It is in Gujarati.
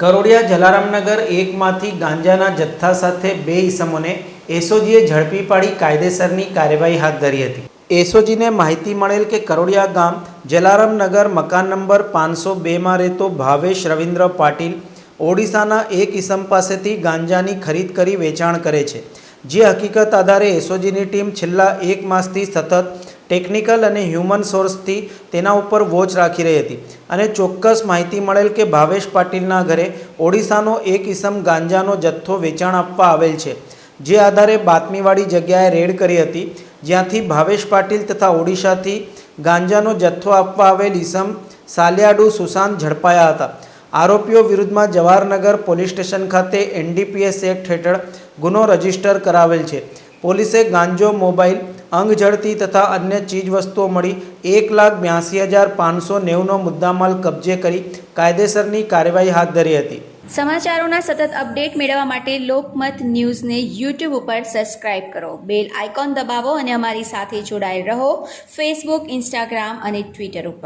કરોડિયા જલારામનગર એકમાંથી ગાંજાના જથ્થા સાથે બે ઈસમોને એસઓજીએ ઝડપી પાડી કાયદેસરની કાર્યવાહી હાથ ધરી હતી. એસઓજીને માહિતી મળેલ કે કરોડિયા ગામ જલારામનગર મકાન નંબર પાંચસો બેમાં રહેતો ભાવેશ રવિન્દ્ર પાટીલ ઓડિશાના એક ઇસમ પાસેથી ગાંજાની ખરીદ કરી વેચાણ કરે છે. જે હકીકત આધારે એસઓજીની ટીમ છેલ્લા એક માસથી સતત ટેકનિકલ અને હ્યુમન સોર્સથી તેના ઉપર વોચ રાખી રહી હતી અને ચોક્કસ માહિતી મળેલ કે ભાવેશ પાટીલના ઘરે ઓડિશાનો એક ઇસમ ગાંજાનો જથ્થો વેચાણ આપવા આવેલ છે, જે આધારે બાતમીવાળી જગ્યાએ રેડ કરી હતી, જ્યાંથી ભાવેશ પાટીલ તથા ઓડિશાથી ગાંજાનો જથ્થો આપવા આવેલ ઈસમ સાલિયાડુ સુશાંત ઝડપાયા હતા. આરોપીઓ વિરુદ્ધમાં જવાહરનગર પોલીસ સ્ટેશન ખાતે એનડીપીએસ એક્ટ હેઠળ ગુનો રજિસ્ટર કરાવેલ છે. પોલીસે ગાંજો, મોબાઈલ અંગ જડતી તથા અન્ય ચીજવસ્તુઓ મળી એક લાખ બ્યાસી હજાર પાંચસો નેવુંનો મુદ્દામાલ કબજે કરી કાયદેસરની કાર્યવાહી હાથ ધરી હતી. સમાચારોના સતત અપડેટ મેળવવા માટે લોકમત ન્યૂઝને યુટ્યુબ ઉપર સબસ્ક્રાઇબ કરો. બેલ આઇકોન દબાવો અને અમારી સાથે જોડાયેલ રહો ફેસબુક, ઇન્સ્ટાગ્રામ અને ટ્વિટર ઉપર.